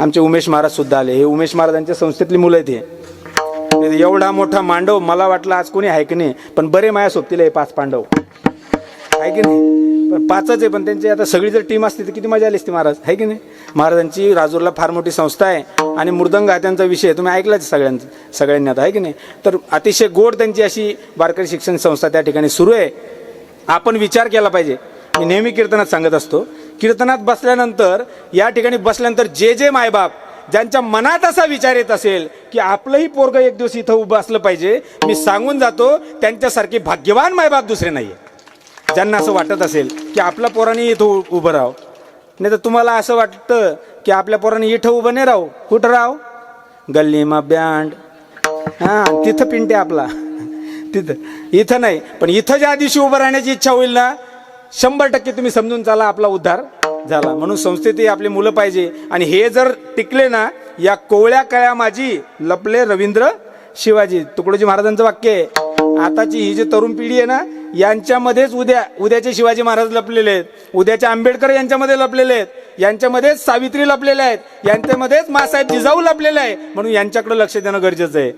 आमचे उमेश महाराज सुद्धा आले. हे उमेश महाराजांच्या संस्थेतली मुलं आहेत हे. एवढा मोठा मांडव मला वाटलं आज कोणी आहे की नाही पण बरे माया सोबतील हे पाच पांडव. आहे की नाही? पण पाचच आहे पण त्यांची आता सगळी जर टीम असते तर किती मजा आली असती महाराज. आहे की नाही? महाराजांची राजूरला फार मोठी संस्था आहे आणि मृदंग हा त्यांचा विषय तुम्ही ऐकलाच सगळ्यांचं सगळ्यांनी आता आहे की नाही? तर अतिशय गोड त्यांची अशी वारकरी शिक्षण संस्था त्या ठिकाणी सुरू आहे. आपण विचार केला पाहिजे. मी नेहमी कीर्तनात सांगत असतो कीर्तनात बसल्यानंतर या ठिकाणी बसल्यानंतर जे जे मायबाप ज्यांच्या मनात असा विचार येत असेल की आपलंही पोरग एक दिवस इथं उभं असलं पाहिजे मी सांगून जातो त्यांच्यासारखे भाग्यवान मायबाप दुसरे नाही ज्यांना असं वाटत असेल की आपल्या पोराने इथं उ- उभं राहावं. नाही तर तुम्हाला असं वाटतं की आपल्या पोराने इथं उभं नाही राहू कुठं राहू गल्लीमा बँड हां तिथं पिंटे आपला. तिथं. इथं नाही. पण इथं ज्या दिवशी उभं राहण्याची इच्छा होईल ना शंभर टक्के तुम्ही समजून चाला आपला उद्धार झाला. म्हणून संस्थेतही आपली मुलं पाहिजे. आणि हे जर टिकले ना या कोवळ्या कळ्या माझी लपले रवींद्र शिवाजी. तुकडोजी महाराजांचं वाक्य आहे आताची ही जी तरुण पिढी आहे ना यांच्यामध्येच उद्या उद्याचे शिवाजी महाराज लपलेले आहेत. उद्याचे आंबेडकर यांच्यामध्ये लपलेले आहेत. यांच्यामध्येच सावित्री लपलेल्या आहेत. यांच्यामध्येच मासाहेब जिजाऊ लपलेले आहे म्हणून यांच्याकडे लक्ष देणं गरजेचं आहे.